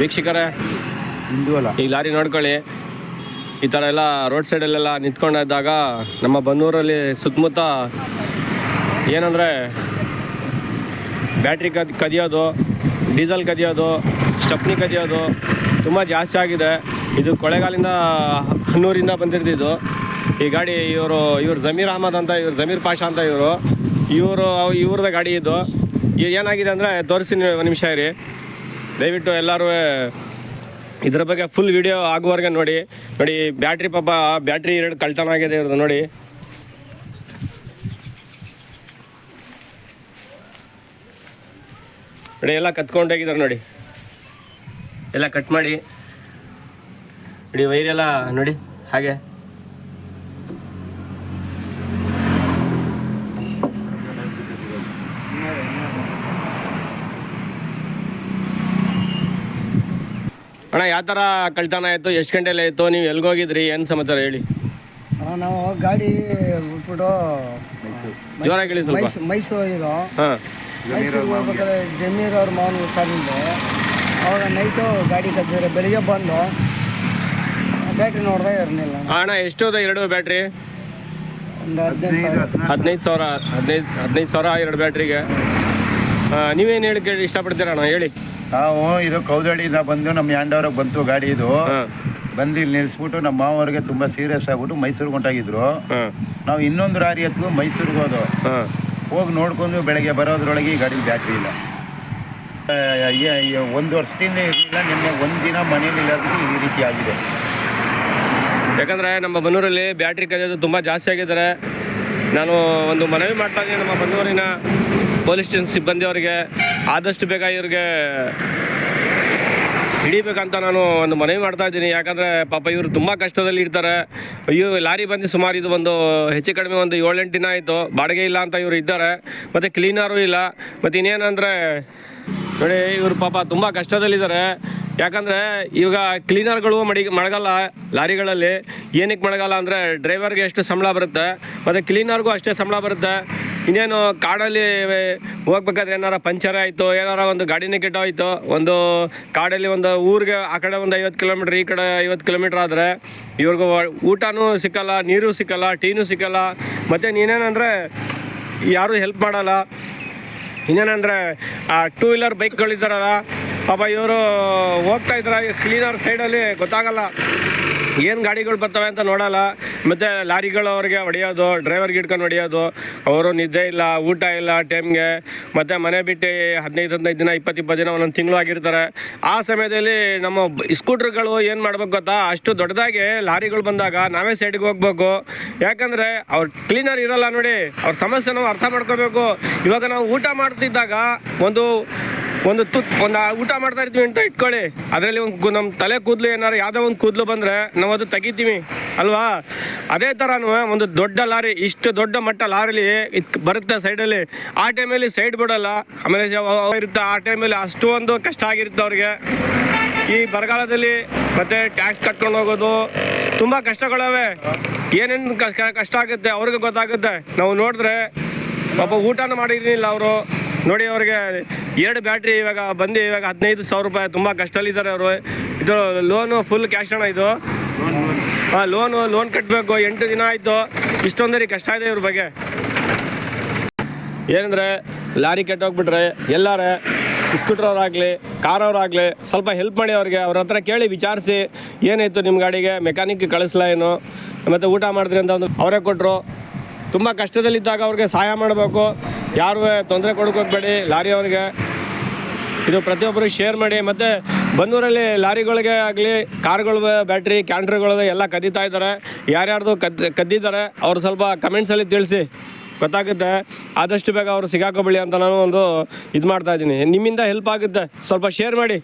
ವೀಕ್ಷಕರೇ, ಈ ಲಾರಿ ನೋಡ್ಕೊಳ್ಳಿ. ಈ ಥರ ಎಲ್ಲ ರೋಡ್ ಸೈಡಲ್ಲೆಲ್ಲ ನಿಂತ್ಕೊಂಡಿದ್ದಾಗ ನಮ್ಮ ಬನ್ನೂರಲ್ಲಿ ಸುತ್ತಮುತ್ತ ಏನಂದರೆ ಬ್ಯಾಟ್ರಿ ಕದ್, ಕದಿಯೋದು, ಡೀಸೆಲ್ ಕದಿಯೋದು, ಸ್ಟಪ್ನಿ ಕದಿಯೋದು ತುಂಬ ಜಾಸ್ತಿ ಆಗಿದೆ. ಇದು ಕೊಳೆಗಾಲಿಂದ ಹನ್ನೂರಿಂದ ಬಂದಿರ್ತಿದ್ದು ಈ ಗಾಡಿ ಇವರು ಇವರು ಜಮೀರ್ ಅಹಮದ್ ಅಂತ, ಇವರು ಜಮೀರ್ ಪಾಷಾ ಅಂತ ಇವರು. ಇವರು ಇವ್ರದ್ದು ಗಾಡಿ ಇದು. ಏನಾಗಿದೆ ಅಂದರೆ, ತೋರಿಸ್ತೀನಿ ನಿಮಿಷ ಇರಿ. ದಯವಿಟ್ಟು ಎಲ್ಲರೂ ಇದ್ರ ಬಗ್ಗೆ ಫುಲ್ ವಿಡಿಯೋ ಆಗುವವರೆಗೆ ನೋಡಿ ನೋಡಿ, ಬ್ಯಾಟ್ರಿ ಪಾಪ ಬ್ಯಾಟ್ರಿ ಎರಡು ಕಳ್ತನ ಆಗಿದೆ ಇರೋದು ನೋಡಿ. ನೋಡಿ, ಎಲ್ಲ ಕತ್ಕೊಂಡೋಗಿದ್ದಾರೆ ನೋಡಿ. ಎಲ್ಲ ಕಟ್ ಮಾಡಿ. ನೋಡಿ ವೈರೆಲ್ಲ ನೋಡಿ, ಹಾಗೆ. ಅಣ್ಣ ಯಾವ ಥರ ಕಳ್ತನ ಆಯಿತು? ಎಷ್ಟು ಗಂಟೆಲಿ ಆಯಿತು? ನೀವು ಎಲ್ಗೋಗಿದ್ರಿ ಏನು ಸಮಾಚಾರ ಹೇಳಿ. ಅಣ್ಣ, ನಾವು ಗಾಡಿ ಬಿಟ್ಬಿಟ್ಟು ಜೋರಾಗಿ ಹೇಳಿ ಸ್ವಲ್ಪ. ಮೈಸೂರು ಮೈಸೂರು ಹಾಂ ಮೈಸೂರಿಗೆ ಹೋಗ್ಬೇಕಾದ್ರೆ ಜಮೀರ್ ಅವ್ರ ಮಾವನ ಅವಾಗ ನೈಟು ಗಾಡಿ ಕದ್ದಿದ್ರೆ ಬೆಳಿಗ್ಗೆ ಬಂದು ಬ್ಯಾಟ್ರಿ ನೋಡಿದ್ರೆ ಇರಲಿಲ್ಲ. ಅಣ್ಣ ಎಷ್ಟು ಹೋದ ಎರಡು ಬ್ಯಾಟ್ರಿ ಒಂದು ಹದಿನೈದು ಸಾವಿರ. ಹದಿನೈದು ಸಾವಿರ ಹದಿನೈದು ಹದಿನೈದು ಸಾವಿರ ಎರಡು ಬ್ಯಾಟ್ರಿಗೆ ನೀವೇನು ಹೇಳಿ ಕೇಳಿ ಇಷ್ಟಪಡ್ತೀರ ಅಣ್ಣ? ಹೇಳಿ. ನಾವು ಇದು ಕೌದಳ್ಳಿಯಿಂದ ಬಂದು ನಮ್ಮ ಯಾಂಡವ್ರಿಗೆ ಬಂತು ಗಾಡಿ ಇದು. ಬಂದು ಇಲ್ಲಿ ನಿಲ್ಲಿಸ್ಬಿಟ್ಟು ನಮ್ಮ ಮಾವರಿಗೆ ತುಂಬ ಸೀರಿಯಸ್ ಆಗ್ಬಿಟ್ಟು ಮೈಸೂರಿಗೆ ಹೊಂಟಾಗಿದ್ರು. ನಾವು ಇನ್ನೊಂದು ರಾರಿ ಎತ್ಕೊಂಡು ಮೈಸೂರಿಗೆ ಹೋದು. ಹೋಗಿ ನೋಡ್ಕೊಂಡು ಬೆಳಗ್ಗೆ ಬರೋದ್ರೊಳಗೆ ಈ ಗಾಡಿ ಬ್ಯಾಟ್ರಿ ಇಲ್ಲ. ಒಂದು ವರ್ಷದಿಂದ ಇರಲಿಲ್ಲ ನಿಮ್ಮ ಒಂದಿನ ಮನೇಲಿ ಇಲ್ಲದ್ರೆ ಈ ರೀತಿ ಆಗಿದೆ. ಯಾಕಂದರೆ ನಮ್ಮ ಬನ್ನೂರಲ್ಲಿ ಬ್ಯಾಟ್ರಿ ಕದಿಯೋದು ತುಂಬ ಜಾಸ್ತಿ ಆಗಿದ್ದಾರೆ. ನಾನು ಒಂದು ಮನವಿ ಮಾಡ್ತಾ ಇದ್ದೀನಿ ನಮ್ಮ ಬನ್ನೂರಿನ ಪೊಲೀಸ್ ಸ್ಟೇಷನ್ ಸಿಬ್ಬಂದಿಯವರಿಗೆ ಆದಷ್ಟು ಬೇಗ ಇವ್ರಿಗೆ ಹಿಡಿಬೇಕಂತ ನಾನು ಒಂದು ಮನವಿ ಮಾಡ್ತಾ ಇದ್ದೀನಿ. ಯಾಕಂದರೆ ಪಾಪ ಇವರು ತುಂಬ ಕಷ್ಟದಲ್ಲಿ ಇರ್ತಾರೆ. ಅಯ್ಯೋ, ಲಾರಿ ಬಂದು ಸುಮಾರು ಇದು ಒಂದು ಹೆಚ್ಚು ಕಡಿಮೆ ಒಂದು ಏಳೆಂಟು ದಿನ ಆಯಿತು. ಬಾಡಿಗೆ ಇಲ್ಲ ಅಂತ ಇವರು ಇದ್ದಾರೆ. ಮತ್ತು ಕ್ಲೀನರು ಇಲ್ಲ. ಮತ್ತು ಇನ್ನೇನಂದರೆ ನೋಡಿ, ಇವರು ಪಾಪ ತುಂಬ ಕಷ್ಟದಲ್ಲಿದ್ದಾರೆ. ಯಾಕಂದರೆ ಇವಾಗ ಕ್ಲೀನರ್ಗಳು ಮಡಿ ಮಡಗಲ್ಲ ಲಾರಿಗಳಲ್ಲಿ. ಏನಕ್ಕೆ ಮಡಗಲ್ಲ ಅಂದರೆ ಡ್ರೈವರ್ಗೆ ಎಷ್ಟು ಸಂಬಳ ಬರುತ್ತೆ. ಮತ್ತು ಕ್ಲೀನರ್ಗೂ ಅಷ್ಟೇ ಸಂಬಳ ಬರುತ್ತೆ. ಇನ್ನೇನು ಕಾಡಲ್ಲಿ ಹೋಗ್ಬೇಕಾದ್ರೆ ಏನಾರ ಪಂಚರ್ ಆಯಿತು, ಏನಾರ ಒಂದು ಗಾಡಿನೇ ಕೆಟ್ಟೋಯ್ತು ಒಂದು ಕಾಡಲ್ಲಿ ಒಂದು ಊರಿಗೆ ಆ ಕಡೆ ಒಂದು ಐವತ್ತು ಕಿಲೋಮೀಟ್ರ್, ಈ ಕಡೆ ಐವತ್ತು ಕಿಲೋಮೀಟ್ರ್ ಆದರೆ ಇವ್ರಿಗೂ ಊಟನೂ ಸಿಕ್ಕಲ್ಲ, ನೀರು ಸಿಕ್ಕಲ್ಲ, ಟೀನೂ ಸಿಕ್ಕಲ್ಲ, ಮತ್ತು ನೀನೇನಂದರೆ ಯಾರೂ ಹೆಲ್ಪ್ ಮಾಡಲ್ಲ. ಇನ್ನೇನಂದರೆ ಆ ಟೂ ವೀಲರ್ ಬೈಕ್ಗಳಿದ್ದಾರಲ್ಲ ಪಾಪ ಇವರು ಹೋಗ್ತಾ ಇದ್ದಾರೆ ಕ್ಲೀನರ್ ಸೈಡಲ್ಲಿ ಗೊತ್ತಾಗಲ್ಲ. ಏನು ಗಾಡಿಗಳು ಬರ್ತವೆ ಅಂತ ನೋಡಲ್ಲ. ಮತ್ತು ಲಾರಿಗಳು ಅವ್ರಿಗೆ ಹೊಡೆಯೋದು, ಡ್ರೈವರ್ಗೆ ಹಿಡ್ಕೊಂಡು ಹೊಡೆಯೋದು. ಅವರು ನಿದ್ದೆ ಇಲ್ಲ, ಊಟ ಇಲ್ಲ, ಟೈಮ್ಗೆ. ಮತ್ತು ಮನೆ ಬಿಟ್ಟು ಹದಿನೈದು ಹದಿನೈದು ದಿನ, ಇಪ್ಪತ್ತು ಇಪ್ಪತ್ತು ದಿನ ಒಂದೊಂದು ತಿಂಗಳು ಆಗಿರ್ತಾರೆ. ಆ ಸಮಯದಲ್ಲಿ ನಮ್ಮ ಸ್ಕೂಟ್ರ್ಗಳು ಏನು ಮಾಡ್ಬೇಕು ಗೊತ್ತಾ? ಅಷ್ಟು ದೊಡ್ಡದಾಗಿ ಲಾರಿಗಳು ಬಂದಾಗ ನಾವೇ ಸೈಡ್ಗೆ ಹೋಗ್ಬೇಕು. ಯಾಕಂದರೆ ಅವ್ರು ಕ್ಲೀನರ್ ಇರಲ್ಲ ನೋಡಿ. ಅವ್ರ ಸಮಸ್ಯೆ ನಾವು ಅರ್ಥ ಮಾಡ್ಕೋಬೇಕು. ಇವಾಗ ನಾವು ಊಟ ಮಾಡ್ತಿದ್ದಾಗ ಒಂದು ಒಂದು ತುತ್ ಒಂದು ಊಟ ಮಾಡ್ತಾ ಇರ್ತೀವಿ ಅಂತ ಇಟ್ಕೊಳ್ಳಿ. ಅದರಲ್ಲಿ ಒಂದು ನಮ್ಮ ತಲೆ ಕೂದಲು ಏನಾರು ಯಾವುದೋ ಒಂದು ಕೂದಲು ಬಂದರೆ ನಾವು ಅದು ತೆಗಿತೀವಿ. ಅಲ್ವಾ? ಅದೇ ಥರನೂ ಒಂದು ದೊಡ್ಡ ಲಾರಿ, ಇಷ್ಟು ದೊಡ್ಡ ಮಟ್ಟ ಲಾರಿಲಿ ಬರುತ್ತೆ ಸೈಡಲ್ಲಿ. ಆ ಟೈಮಲ್ಲಿ ಸೈಡ್ ಬಿಡಲ್ಲ. ಆಮೇಲೆ ಇರುತ್ತೆ. ಆ ಟೈಮಲ್ಲಿ ಅಷ್ಟು ಒಂದು ಕಷ್ಟ ಆಗಿರುತ್ತೆ ಅವ್ರಿಗೆ. ಈ ಬರಗಾಲದಲ್ಲಿ ಮತ್ತೆ ಟ್ಯಾಕ್ಸ್ ಕಟ್ಕೊಂಡು ಹೋಗೋದು ತುಂಬ ಕಷ್ಟಗಳವೆ. ಏನೇನು ಕಷ್ಟ ಆಗುತ್ತೆ ಅವ್ರಿಗೆ ಗೊತ್ತಾಗುತ್ತೆ. ನಾವು ನೋಡಿದ್ರೆ ಪಾಪ ಊಟನೂ ಮಾಡಿರಲಿಲ್ಲ ಅವರು. ನೋಡಿ ಅವ್ರಿಗೆ ಎರಡು ಬ್ಯಾಟ್ರಿ ಇವಾಗ ಬಂದು ಇವಾಗ ಹದಿನೈದು ಸಾವಿರ ರೂಪಾಯಿ, ತುಂಬ ಕಷ್ಟದಲ್ಲಿದ್ದಾರೆ ಅವರು. ಇದು ಲೋನು ಫುಲ್ ಕ್ಯಾಶ್ ಹಣ ಇದು. ಹಾಂ ಲೋನು ಲೋನ್ ಕಟ್ಟಬೇಕು ಎಂಟು ದಿನ ಆಯಿತು. ಇಷ್ಟೊಂದರಿ ಕಷ್ಟ ಇದೆ ಇವ್ರ ಬಗ್ಗೆ. ಏನಂದರೆ, ಲಾರಿ ಕೆಟ್ಟೋಗ್ಬಿಟ್ರೆ ಎಲ್ಲಾರೆ ಕಾರ್ ಕಾರವ್ರಾಗಲಿ, ಸ್ವಲ್ಪ ಹೆಲ್ಪ್ ಮಾಡಿ ಅವ್ರಿಗೆ, ಅವ್ರ ಹತ್ರ ಕೇಳಿ ವಿಚಾರಿಸಿ, ಏನಾಯಿತು ನಿಮ್ಮ ಗಾಡಿಗೆ ಮೆಕ್ಯಾನಿಕ್ ಕಳಿಸ್ಲಾ ಏನು? ಮತ್ತು ಊಟ ಮಾಡಿದ್ರಿ ಅಂತ ಒಂದು ಅವರೇ ಕೊಟ್ಟರು ತುಂಬ ಕಷ್ಟದಲ್ಲಿದ್ದಾಗ ಅವ್ರಿಗೆ ಸಹಾಯ ಮಾಡಬೇಕು. ಯಾರು ತೊಂದರೆ ಕೊಡ್ಕೋಬೇಡಿ ಲಾರಿ ಅವ್ರಿಗೆ. ಇದು ಪ್ರತಿಯೊಬ್ಬರು ಶೇರ್ ಮಾಡಿ, ಮತ್ತು ಬಂದೂರಲ್ಲಿ ಲಾರಿಗಳಿಗೆ ಆಗಲಿ ಕಾರ್ಗಳ ಬ್ಯಾಟ್ರಿ ಕ್ಯಾಂಟ್ರ್ಗಳು ಎಲ್ಲ ಕದೀತಾ ಇದ್ದಾರೆ. ಯಾರ್ಯಾರ್ದು ಕದ್, ಕದ್ದಿದ್ದಾರೆ, ಅವ್ರು ಸ್ವಲ್ಪ ಕಮೆಂಟ್ಸಲ್ಲಿ ತಿಳಿಸಿ. ಗೊತ್ತಾಗುತ್ತೆ. ಆದಷ್ಟು ಬೇಗ ಅವರು ಸಿಗಾಕೋಬೇಡಿ ಅಂತ ನಾನು ಒಂದು ಇದು ಮಾಡ್ತಾ ಇದ್ದೀನಿ. ನಿಮ್ಮಿಂದ ಹೆಲ್ಪ್ ಆಗುತ್ತೆ. ಸ್ವಲ್ಪ ಶೇರ್ ಮಾಡಿ.